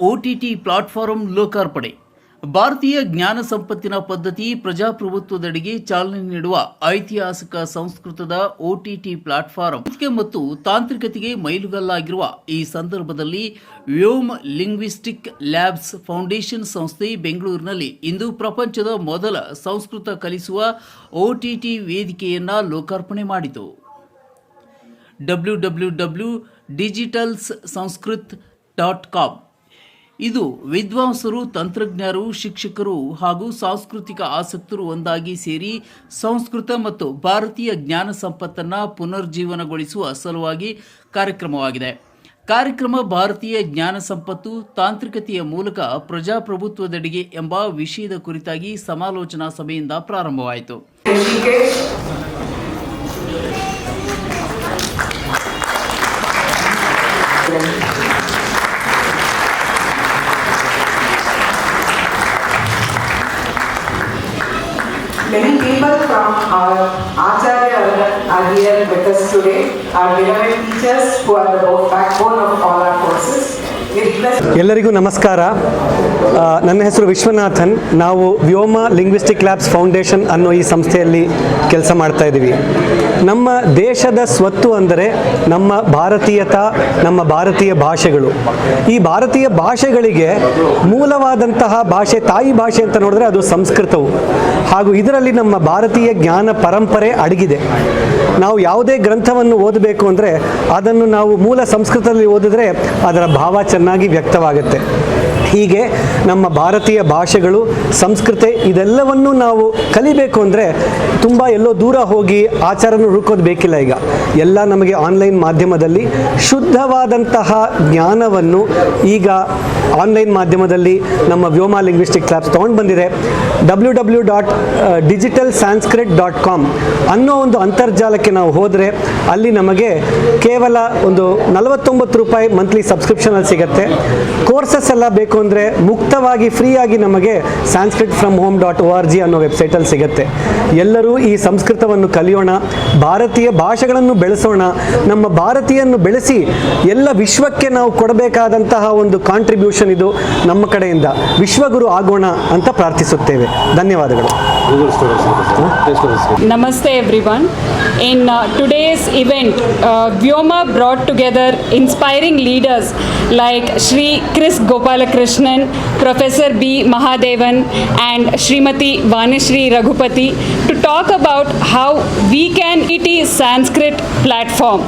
OTT platform ಲೋಕಾರ್ಪಣೆ. ಭಾರತೀಯ ಜ್ಞಾನ ಸಂಪತ್ತಿನ ಪದ್ಧತಿ ಪ್ರಜಾಪ್ರಭುತ್ವದಡಿಗೆ ಚಾಲನೆ ನೀಡುವ ಐತಿಹಾಸಿಕ ಸಂಸ್ಕೃತದ ಒಟಿಟಿ ಪ್ಲಾಟ್ಫಾರಂ. ಮತ್ತು ತಾಂತ್ರಿಕತೆಗೆ ಮೈಲುಗಲ್ಲಾಗಿರುವ ಈ ಸಂದರ್ಭದಲ್ಲಿ ವ್ಯೋಮ್ ಲಿಂಗ್ವಿಸ್ಟಿಕ್ ಲ್ಯಾಬ್ಸ್ ಫೌಂಡೇಶನ್ ಸಂಸ್ಥೆ ಬೆಂಗಳೂರಿನಲ್ಲಿ ಇಂದು ಪ್ರಪಂಚದ ಮೊದಲ ಸಂಸ್ಕೃತ ಕಲಿಸುವ ಒಟಿಟಿ ವೇದಿಕೆಯನ್ನ ಲೋಕಾರ್ಪಣೆ ಮಾಡಿತು. W W W digitals Sanskrit dot com. ಇದು ವಿದ್ವಾಂಸರು, ತಂತ್ರಜ್ಞರು, ಶಿಕ್ಷಕರು ಹಾಗೂ ಸಾಂಸ್ಕೃತಿಕ ಆಸಕ್ತರು ಒಂದಾಗಿ ಸೇರಿ ಸಂಸ್ಕೃತ ಮತ್ತು ಭಾರತೀಯ ಜ್ಞಾನ ಸಂಪತ್ತನ್ನು ಪುನರ್ಜೀವನಗೊಳಿಸುವ ಸಲುವಾಗಿ ಕಾರ್ಯಕ್ರಮವಾಗಿದೆ. ಕಾರ್ಯಕ್ರಮ ಭಾರತೀಯ ಜ್ಞಾನ ಸಂಪತ್ತು, ತಾಂತ್ರಿಕತೆಯ ಮೂಲಕ ಪ್ರಜಾಪ್ರಭುತ್ವದೆಡೆಗೆ ಎಂಬ ವಿಷಯದ ಕುರಿತಾಗಿ ಸಮಾಲೋಚನಾ ಸಭೆಯಿಂದ ಪ್ರಾರಂಭವಾಯಿತು. Our Acharya are here with us today, our beloved teachers who are the backbone of all our courses. ಎಲ್ಲರಿಗೂ ನಮಸ್ಕಾರ. ನನ್ನ ಹೆಸರು ವಿಶ್ವನಾಥನ್. ನಾವು ವ್ಯೋಮ ಲಿಂಗ್ವಿಸ್ಟಿಕ್ ಲ್ಯಾಬ್ಸ್ ಫೌಂಡೇಶನ್ ಅನ್ನೋ ಈ ಸಂಸ್ಥೆಯಲ್ಲಿ ಕೆಲಸ ಮಾಡ್ತಾ ಇದ್ದೀವಿ. ನಮ್ಮ ದೇಶದ ಸ್ವತ್ತು ಅಂದರೆ ನಮ್ಮ ಭಾರತೀಯತ ನಮ್ಮ ಭಾರತೀಯ ಭಾಷೆಗಳು. ಈ ಭಾರತೀಯ ಭಾಷೆಗಳಿಗೆ ಮೂಲವಾದಂತಹ ಭಾಷೆ ತಾಯಿ ಭಾಷೆ ಅಂತ ನೋಡಿದ್ರೆ ಅದು ಸಂಸ್ಕೃತವು. ಹಾಗೂ ಇದರಲ್ಲಿ ನಮ್ಮ ಭಾರತೀಯ ಜ್ಞಾನ ಪರಂಪರೆ ಅಡಗಿದೆ. ನಾವು ಯಾವುದೇ ಗ್ರಂಥವನ್ನು ಓದಬೇಕು ಅಂದರೆ ಅದನ್ನು ನಾವು ಮೂಲ ಸಂಸ್ಕೃತದಲ್ಲಿ ಓದಿದ್ರೆ ಅದರ ಭಾವ ಚೆನ್ನಾಗಿ ವ್ಯಕ್ತವಾಗುತ್ತೆ. ಹೀಗೆ ನಮ್ಮ ಭಾರತೀಯ ಭಾಷೆಗಳು, ಸಂಸ್ಕೃತಿ ಇದೆಲ್ಲವನ್ನು ನಾವು ಕಲಿಬೇಕು ಅಂದರೆ ತುಂಬ ಎಲ್ಲೋ ದೂರ ಹೋಗಿ ಆಚಾರನ ಹುಡುಕೋದು ಬೇಕಿಲ್ಲ ಈಗ. ಎಲ್ಲ ನಮಗೆ ಆನ್ಲೈನ್ ಮಾಧ್ಯಮದಲ್ಲಿ ಶುದ್ಧವಾದಂತಹ ಜ್ಞಾನವನ್ನು ಈಗ ಆನ್ಲೈನ್ ಮಾಧ್ಯಮದಲ್ಲಿ ನಮ್ಮ ವ್ಯೋಮ ಲಿಂಗ್ವಿಸ್ಟಿಕ್ ಕ್ಲಾಸ್ ತೊಗೊಂಡು ಬಂದಿದೆ W W dot digital Sanskrit dot com ಅನ್ನೋ ಒಂದು ಅಂತರ್ಜಾಲಕ್ಕೆ ನಾವು ಹೋದರೆ ಅಲ್ಲಿ ನಮಗೆ ಕೇವಲ ಒಂದು ನಲವತ್ತೊಂಬತ್ತು ರೂಪಾಯಿ ಮಂತ್ಲಿ ಸಬ್ಸ್ಕ್ರಿಪ್ಷನಲ್ಲಿ ಸಿಗುತ್ತೆ. ಕೋರ್ಸಸ್ ಎಲ್ಲ ಬೇಕು ಅಂದರೆ ಮುಕ್ತವಾಗಿ ಫ್ರೀಯಾಗಿ ನಮಗೆ Sanskrit from home dot O R G ಅನ್ನೋ ವೆಬ್ಸೈಟಲ್ಲಿ ಸಿಗುತ್ತೆ. ಎಲ್ಲರೂ ಈ ಸಂಸ್ಕೃತವನ್ನು ಕಲಿಯೋಣ, ಭಾರತೀಯ ಭಾಷೆಗಳನ್ನು ಬೆಳೆಸೋಣ, ನಮ್ಮ ಭಾರತೀಯನ್ನು ಬೆಳೆಸಿ ಎಲ್ಲ ವಿಶ್ವಕ್ಕೆ ನಾವು ಕೊಡಬೇಕಾದಂತಹ ಒಂದು ಕಾಂಟ್ರಿಬ್ಯೂಷನ್ ಇದು ನಮ್ಮ ಕಡೆಯಿಂದ. ವಿಶ್ವಗುರು ಆಗೋಣ ಅಂತ ಪ್ರಾರ್ಥಿಸುತ್ತೇವೆ. ಧನ್ಯವಾದಗಳು. Namaste everyone. In uh, today's event, uh, Vyoma brought together inspiring leaders like Sri Chris Gopalakrishnan, Professor B. Mahadevan, and Srimati Vanishri Raghupati talk about how we can ET Sanskrit platform.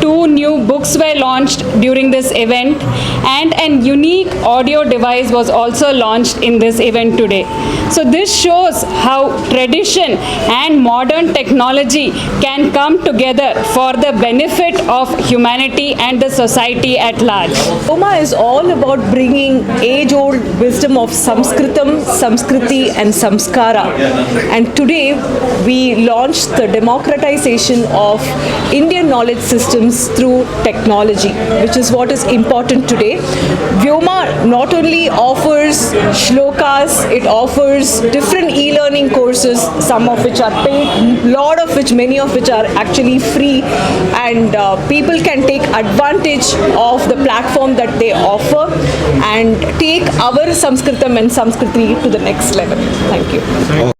Two new books were launched during this event, and an unique audio device was also launched in this event today. So, this shows how tradition and modern technology can come together for the benefit of humanity and the society at large. Roma is all about bringing age-old wisdom of Sanskritam, Samskriti and Samskara. And today we launched the democratization of Indian knowledge systems through technology, which is what is important today. Vyoma not only offers shlokas, it offers different e-learning courses, some of which are paid, lot of which, many of which are actually free, and uh, people can take advantage of the platform that they offer and take our Sanskritam and Sanskriti to the next level. Thank you.